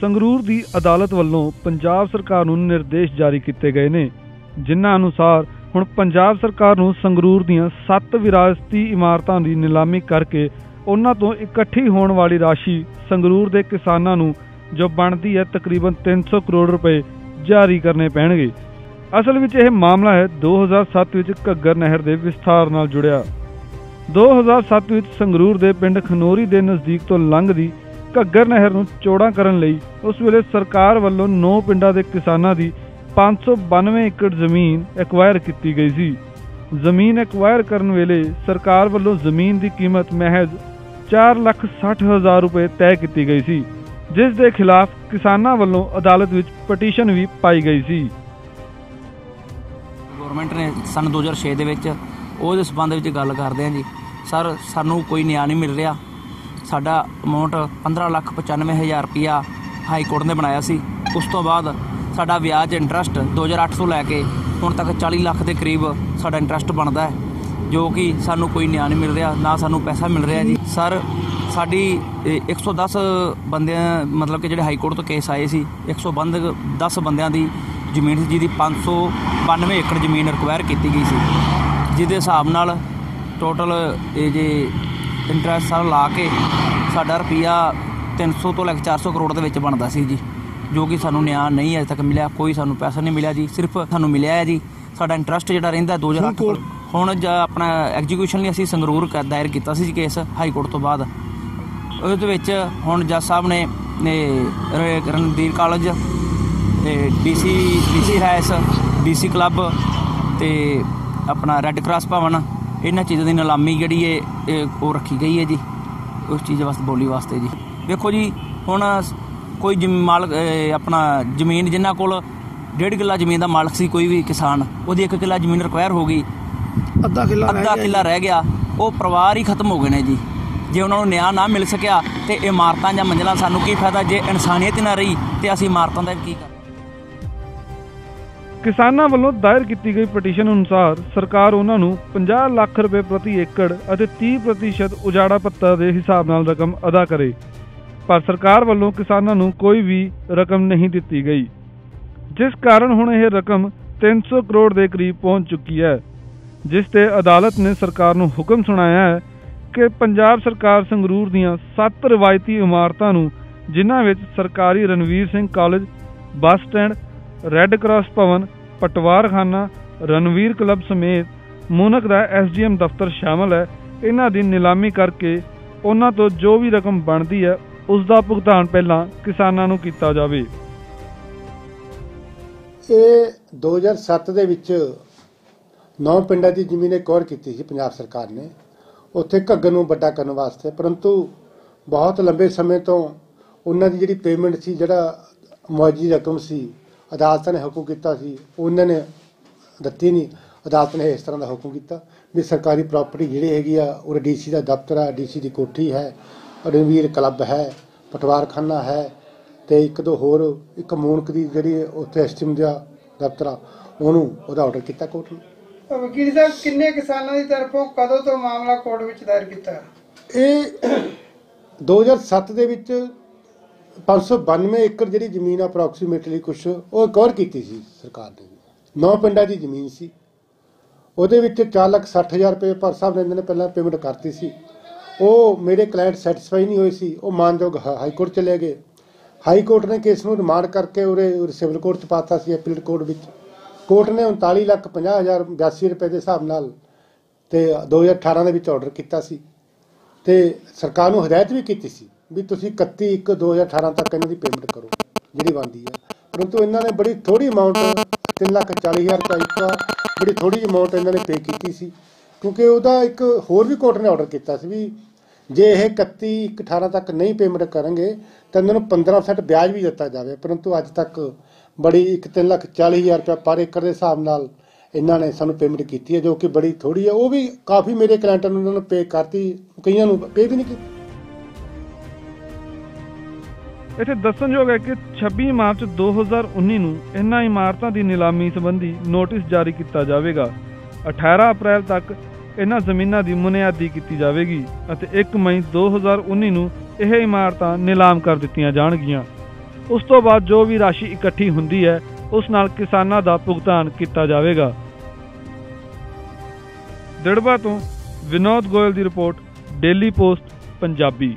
ਸੰਗਰੂਰ ਦੀ ਅਦਾਲਤ ਵੱਲੋਂ ਪੰਜਾਬ ਸਰਕਾਰ ਨੂੰ ਨਿਰਦੇਸ਼ ਜਾਰੀ ਕੀਤੇ ਗਏ ਨੇ, ਜਿਨ੍ਹਾਂ ਅਨੁਸਾਰ ਹੁਣ ਪੰਜਾਬ ਸਰਕਾਰ ਨੂੰ ਸੰਗਰੂਰ ਦੀਆਂ 7 ਵਿਰਾਸਤੀ ਇਮਾਰਤਾਂ ਦੀ ਨਿਲਾਮੀ ਕਰਕੇ ਉਹਨਾਂ ਤੋਂ ਇਕੱਠੀ ਹੋਣ ਵਾਲੀ ਰਾਸ਼ੀ ਸੰਗਰੂਰ ਦੇ ਕਿਸਾਨਾਂ ਨੂੰ, ਜੋ ਬਣਦੀ ਹੈ ਤਕਰੀਬਨ 300 ਕਰੋੜ ਰੁਪਏ, ਜਾਰੀ ਕਰਨੇ ਪੈਣਗੇ। ਅਸਲ ਵਿੱਚ ਇਹ ਮਾਮਲਾ ਹੈ 2007 ਵਿੱਚ ਘੱਗਰ ਨਹਿਰ ਦੇ ਵਿਸਥਾਰ ਨਾਲ ਜੁੜਿਆ। 2007 ਵਿੱਚ ਸੰਗਰੂਰ ਦੇ ਪਿੰਡ ਖਨੋਰੀ ਦੇ ਨਜ਼ਦੀਕ ਤੋਂ ਲੰਘਦੀ ਘੱਗਰ ਨਹਿਰ ਨੂੰ ਚੌੜਾ ਕਰਨ ਲਈ ਉਸ ਵੇਲੇ ਸਰਕਾਰ ਵੱਲੋਂ 9 ਪਿੰਡਾਂ ਦੇ ਕਿਸਾਨਾਂ ਦੀ 592 ਏਕੜ ਜ਼ਮੀਨ ਐਕਵਾਇਰ ਕੀਤੀ ਗਈ ਸੀ। ਜ਼ਮੀਨ ਐਕਵਾਇਰ ਕਰਨ ਵੇਲੇ ਸਰਕਾਰ ਵੱਲੋਂ ਜ਼ਮੀਨ ਦੀ ਕੀਮਤ ਮਹਿਜ਼ 460000 ਰੁਪਏ ਤੈਅ ਕੀਤੀ ਗਈ ਸੀ, ਜਿਸ ਦੇ ਖਿਲਾਫ ਕਿਸਾਨਾਂ ਵੱਲੋਂ ਅਦਾਲਤ ਵਿੱਚ ਪਟੀਸ਼ਨ ਵੀ ਪਾਈ ਗਈ ਸੀ। ਗਵਰਨਮੈਂਟ ਨੇ ਸਨ 2006 ਦੇ ਵਿੱਚ ਉਹਦੇ ਸਬੰਧ ਵਿੱਚ ਗੱਲ ਕਰਦੇ ਹਾਂ ਜੀ। ਸਰ, ਸਾਨੂੰ ਕੋਈ ਨਿਆਂ ਨਹੀਂ ਮਿਲ ਰਿਹਾ। ਸਾਡਾ ਅਮਾਉਂਟ 15 ਲੱਖ 95 ਹਜ਼ਾਰ ਰੁਪਇਆ ਹਾਈ ਕੋਰਟ ਨੇ ਬਣਾਇਆ ਸੀ। ਉਸ ਤੋਂ ਬਾਅਦ ਸਾਡਾ ਵਿਆਜ ਇੰਟਰਸਟ 2008 ਤੋਂ ਲੈ ਕੇ ਹੁਣ ਤੱਕ 40 ਲੱਖ ਦੇ ਕਰੀਬ ਸਾਡਾ ਇੰਟਰਸਟ ਬਣਦਾ ਹੈ, ਜੋ ਕਿ ਸਾਨੂੰ ਕੋਈ ਨਿਆਂ ਨਹੀਂ ਮਿਲ ਰਿਹਾ, ਨਾ ਸਾਨੂੰ ਪੈਸਾ ਮਿਲ ਰਿਹਾ ਜੀ। ਸਰ ਸਾਡੀ ਇਹ 110 ਬੰਦਿਆਂ, ਮਤਲਬ ਕਿ ਜਿਹੜੇ ਹਾਈ ਕੋਰਟ ਤੋਂ ਕੇਸ ਆਏ ਸੀ 110 10 ਬੰਦਿਆਂ ਦੀ ਜ਼ਮੀਨ ਸੀ, ਜਿਹਦੀ 592 ਏਕੜ ਜ਼ਮੀਨ ਰਿਕਵਾਇਰ ਕੀਤੀ ਗਈ ਸੀ। ਜਿਹਦੇ ਹਿਸਾਬ ਨਾਲ ਟੋਟਲ ਇਹ ਜੇ ਇੰਟਰਸਟ ਸਾਰਾ ਲਾ ਕੇ ਸਾਡਾ ਰੁਪਿਆ 300 ਤੋਂ ਲੈ ਕੇ 400 ਕਰੋੜ ਦੇ ਵਿੱਚ ਬਣਦਾ ਸੀ ਜੀ ਜੋ ਕਿ ਸਾਨੂੰ ਨਿਆਂ ਨਹੀਂ ਅਜੇ ਤੱਕ ਮਿਲਿਆ ਕੋਈ ਸਾਨੂੰ ਪੈਸਾ ਨਹੀਂ ਮਿਲਿਆ ਜੀ ਸਿਰਫ ਸਾਨੂੰ ਮਿਲਿਆ ਹੈ ਜੀ ਸਾਡਾ ਇੰਟਰਸਟ ਜਿਹੜਾ ਰਹਿੰਦਾ 2008 ਤੋਂ ਹੁਣ ਜ ਆਪਣਾ ਐਗਜੀਕਿਊਸ਼ਨ ਲਈ ਅਸੀਂ ਸੰਗਰੂਰ ਦਾਇਰ ਕੀਤਾ ਸੀ ਜੀ ਕੇਸ ਹਾਈ ਕੋਰਟ ਤੋਂ ਬਾਅਦ। ਉਹਦੇ ਵਿੱਚ ਹੁਣ ਜੱਜ ਸਾਹਿਬ ਨੇ ਨੇ ਰ- ਰਣਧੀਰ ਕਾਲਜ ਤੇ ਡੀਸੀ ਡੀਸੀ ਹੈਸ ਡੀਸੀ ਕਲੱਬ ਤੇ ਆਪਣਾ ਰੈੱਡ ਕਰਾਸ ਭਵਨ ਇਹਨਾਂ ਚੀਜ਼ਾਂ ਦੀ ਨਿਲਾਮੀ ਜਿਹੜੀ ਹੈ ਇਹ ਉਹ ਰੱਖੀ ਗਈ ਹੈ ਜੀ ਉਸ ਚੀਜ਼ ਵਾਸਤੇ ਬੋਲੀ ਵਾਸਤੇ ਜੀ। ਵੇਖੋ ਜੀ ਹੁਣ ਕੋਈ ਮਾਲਕ ਆਪਣਾ ਜ਼ਮੀਨ ਜਿਨ੍ਹਾਂ ਕੋਲ ਡੇਢ ਕਿੱਲਾ ਜ਼ਮੀਨ ਦਾ ਮਾਲਕ ਸੀ ਕੋਈ ਵੀ ਕਿਸਾਨ ਉਹਦੀ ਇੱਕ ਕਿੱਲਾ ਜ਼ਮੀਨ ਰਿਕਵਾਇਰ ਹੋ ਗਈ। ਅੱਧਾ ਕਿੱਲਾ ਅੱਧਾ ਕਿੱਲਾ ਰਹਿ ਗਿਆ ਉਹ ਪਰਿਵਾਰ ਹੀ ਖਤਮ ਹੋ ਗਏ ਨੇ ਜੀ। ਜੇ ਉਹਨਾਂ ਨੂੰ ਨਿਆਂ ਨਾ ਮਿਲ ਸਕਿਆ ਤੇ ਇਮਾਰਤਾਂ ਜਾਂ ਮੰਜ਼ਲਾਂ ਸਾਨੂੰ ਕੀ ਫਾਇਦਾ? ਜੇ ਇਨਸਾਨੀਅਤ ਹੀ ਨਾ ਰਹੀ ਤੇ ਅਸੀਂ ਇਮਾਰਤਾਂ ਦਾ ਕੀ ਕਿਸਾਨਾਂ ਵੱਲੋਂ ਦਾਇਰ ਕੀਤੀ ਗਈ ਪਟੀਸ਼ਨ ਅਨੁਸਾਰ ਸਰਕਾਰ ਉਹਨਾਂ ਨੂੰ 50 ਲੱਖ ਰੁਪਏ ਪ੍ਰਤੀ ਏਕੜ ਅਤੇ 30% ਉਜਾੜਾ ਭੱਤਾ ਦੇ ਹਿਸਾਬ ਨਾਲ ਰਕਮ ਅਦਾ ਕਰੇ। ਪਰ ਸਰਕਾਰ ਵੱਲੋਂ ਕਿਸਾਨਾਂ ਨੂੰ ਕੋਈ ਵੀ ਰਕਮ ਨਹੀਂ ਦਿੱਤੀ ਗਈ। ਜਿਸ ਕਾਰਨ ਹੁਣ ਇਹ ਰਕਮ 300 ਕਰੋੜ ਦੇ ਕਰੀਬ ਪਹੁੰਚ ਚੁੱਕੀ ਹੈ, ਜਿਸ ਤੇ ਅਦਾਲਤ ਨੇ ਸਰਕਾਰ ਨੂੰ ਹੁਕਮ ਸੁਣਾਇਆ ਹੈ ਕਿ ਪੰਜਾਬ ਸਰਕਾਰ ਸੰਗਰੂਰ ਦੀਆਂ 7 ਰਵਾਇਤੀ ਇਮਾਰਤਾਂ ਨੂੰ, ਜਿਨ੍ਹਾਂ ਵਿੱਚ ਸਰਕਾਰੀ Ranveer Singh college, bus stand red cross ਭਵਨ, ਪਟਵਾਰਖਾਨਾ, ਰਣਵੀਰ ਕਲੱਬ ਸਮੇਤ ਮੂਨਕ ਦਾ ਐਸਡੀਐਮ ਦਫ਼ਤਰ ਸ਼ਾਮਲ ਹੈ। ਇਹਨਾਂ ਦੀ ਨਿਲਾਮੀ ਕਰਕੇ ਉਹਨਾਂ ਤੋਂ ਜੋ ਵੀ ਰਕਮ ਬਣਦੀ ਹੈ, ਉਸ ਦਾ ਭੁਗਤਾਨ ਪਹਿਲਾਂ ਕਿਸਾਨਾਂ ਨੂੰ ਕੀਤਾ ਜਾਵੇ। ਇਹ 2007 ਦੇ ਵਿੱਚ ਨੌ ਪਿੰਡਾਂ ਦੀ ਜ਼ਮੀਨ ਕੋਰ ਕੀਤੀ ਸੀ, ਪੰਜਾਬ ਸਰਕਾਰ ਨੇ। ਉੱਥੇ ਘੱਗਰ ਨੂੰ ਵੱਡਾ ਕਰਨ ਵਾਸਤੇ, ਪਰੰਤੂ ਬਹੁਤ ਲੰਬੇ ਸਮੇਂ ਤੋਂ ਉਹਨਾਂ ਦੀ ਜਿਹੜੀ ਪੇਮੈਂਟ ਸੀ, ਜਿਹੜਾ ਮੁਆਵਜ਼ੀ ਰਕਮ ਸੀ ਅਦਾਲਤਾਂ ਨੇ ਹੁਕਮ ਕੀਤਾ ਸੀ ਉਹਨਾਂ ਨੇ ਦਿੱਤੀ ਨਹੀਂ ਅਦਾਲਤ ਨੇ ਇਸ ਤਰ੍ਹਾਂ ਦਾ ਹੁਕਮ ਕੀਤਾ ਵੀ ਸਰਕਾਰੀ ਪ੍ਰਾਪਰਟੀ ਜਿਹੜੀ ਹੈਗੀ ਆ ਉਹ ਡੀਸੀ ਦਾ ਦਫ਼ਤਰ ਹੈ ਡੀਸੀ ਦੀ ਕੋਠੀ ਹੈ ਰਣਵੀਰ ਕਲੱਬ ਹੈ ਪਟਵਾਰਖਾਨਾ ਹੈ ਤੇ ਇੱਕ ਦੋ ਹੋਰ ਇੱਕ ਮੂਨਕ ਦੀ ਜਿਹੜੀ ਉੱਥੇ ਐਸਟੀਮ ਦਾ ਦਫ਼ਤਰ ਆ ਉਹਨੂੰ ਉਹਦਾ ਆਰਡਰ ਕੀਤਾ ਕੋਰਟ ਨੇ। ਵਕੀਲ ਸਾਹਿਬ ਕਿੰਨੇ ਕਿਸਾਨਾਂ ਦੀ ਤਰਫੋਂ ਕਦੋਂ ਤੋਂ ਮਾਮਲਾ ਕੋਰਟ ਵਿੱਚ ਦਾਇਰ ਕੀਤਾ? ਇਹ 2007 ਦੇ ਵਿੱਚ 592 ਏਕੜ ਜਿਹੜੀ ਜ਼ਮੀਨ ਅਪਰੋਕਸੀਮੇਟਲੀ ਕੁਛ ਉਹ ਕਵਰ ਕੀਤੀ ਸੀ ਸਰਕਾਰ ਨੇ। ਨੌ ਪਿੰਡਾਂ ਦੀ ਜ਼ਮੀਨ ਸੀ। ਉਹਦੇ ਵਿੱਚ 460000 ਰੁਪਏ ਪਰ ਸਾਹਿਬ ਨੇ ਇਹਨਾਂ ਨੇ ਪਹਿਲਾਂ ਪੇਮੈਂਟ ਕਰਤੀ ਸੀ। ਉਹ ਮੇਰੇ ਕਲਾਇੰਟ ਸੈਟੀਸਫਾਈ ਨਹੀਂ ਹੋਏ ਸੀ। ਉਹ ਮਾਨਯੋਗ ਹਾਈ ਕੋਰਟ ਚਲੇ ਗਏ। ਹਾਈ ਕੋਰਟ ਨੇ ਕੇਸ ਨੂੰ ਰਿਮਾਂਡ ਕਰਕੇ ਉਰੇ ਸਿਵਲ ਕੋਰਟ ਚ ਪਾਤਾ ਸੀ ਐਪੀਲ ਕੋਰਟ ਵਿੱਚ। ਕੋਰਟ ਨੇ 39 ਲੱਖ 50 ਹਜ਼ਾਰ 82 ਰੁਪਏ ਦੇ ਹਿਸਾਬ ਨਾਲ ਤੇ 2018 ਦੇ ਵਿੱਚ ਆਰਡਰ ਕੀਤਾ ਸੀ। ਤੇ ਸਰਕਾਰ ਨੂੰ ਹਦਾਇਤ ਵੀ ਕੀਤੀ ਸੀ। ਵੀ ਤੁਸੀਂ 31 1 2018 ਤੱਕ ਇਹਨਾਂ ਦੀ ਪੇਮੈਂਟ ਕਰੋ, ਜਿਹੜੀ ਬਣਦੀ ਹੈ ਪਰੰਤੂ ਇਹਨਾਂ ਨੇ ਬੜੀ ਥੋੜੀ ਅਮਾਉਂਟ 3 ਲੱਖ 40 ਹਜ਼ਾਰ ਰੁਪਏ ਇੱਕ ਬੜੀ ਥੋੜੀ ਅਮਾਉਂਟ ਇਹਨਾਂ ਨੇ ਪੇ ਕੀਤੀ ਸੀ। ਕਿਉਂਕਿ ਉਹਦਾ ਇੱਕ ਹੋਰ ਵੀ ਕੋਰਟ ਨੇ ਆਰਡਰ ਕੀਤਾ ਸੀ ਵੀ ਜੇ ਇਹ 31 1 18 ਤੱਕ ਨਹੀਂ ਪੇਮੈਂਟ ਕਰਨਗੇ, ਤਾਂ ਇਹਨਾਂ ਨੂੰ 15% ਵਿਆਜ ਵੀ ਦਿੱਤਾ ਜਾਵੇ। ਪਰੰਤੂ ਅੱਜ ਤੱਕ ਬੜੀ ਇੱਕ 3 ਲੱਖ 40 ਹਜ਼ਾਰ ਰੁਪਏ ਪਰ ਏਕੜ ਦੇ ਹਿਸਾਬ ਨਾਲ ਇਹਨਾਂ ਨੇ ਸਾਨੂੰ ਪੇਮੈਂਟ ਕੀਤੀ ਹੈ, ਜੋ ਕਿ ਬੜੀ ਥੋੜੀ ਹੈ। ਉਹ ਵੀ ਕਾਫੀ ਮੇਰੇ ਕਲਾਇੰਟਾਂ ਨੂੰ ਉਹਨਾਂ ਨੂੰ ਪੇ ਕਰਤੀ, ਕਈਆਂ ਨੂੰ ਪੇ ਵੀ ਨਹੀਂ ਕੀਤੀ। ਇੱਥੇ ਦੱਸਣਯੋਗ ਹੈ ਕਿ 26 ਮਾਰਚ 2019 ਨੂੰ ਇਹਨਾਂ ਇਮਾਰਤਾਂ ਦੀ ਨਿਲਾਮੀ ਸੰਬੰਧੀ ਨੋਟਿਸ ਜਾਰੀ ਕੀਤਾ ਜਾਵੇਗਾ। 18 ਅਪ੍ਰੈਲ ਤੱਕ ਇਹਨਾਂ ਜ਼ਮੀਨਾਂ ਦੀ ਮੁਨਿਆਦੀ ਕੀਤੀ ਜਾਵੇਗੀ ਅਤੇ 1 ਮਈ 2019 ਨੂੰ ਇਹ ਇਮਾਰਤਾਂ ਨਿਲਾਮ ਕਰ ਦਿੱਤੀਆਂ ਜਾਣਗੀਆਂ। ਉਸ ਤੋਂ ਬਾਅਦ ਜੋ ਵੀ ਰਾਸ਼ੀ ਇਕੱਠੀ ਹੁੰਦੀ ਹੈ, ਉਸ ਨਾਲ ਕਿਸਾਨਾਂ ਦਾ ਭੁਗਤਾਨ ਕੀਤਾ ਜਾਵੇਗਾ। ਦਿੜਬਾ ਤੋਂ ਵਿਨੋਦ ਗੋਇਲ ਦੀ ਰਿਪੋਰਟ, ਡੇਲੀ ਪੋਸਟ, ਪੰਜਾਬੀ।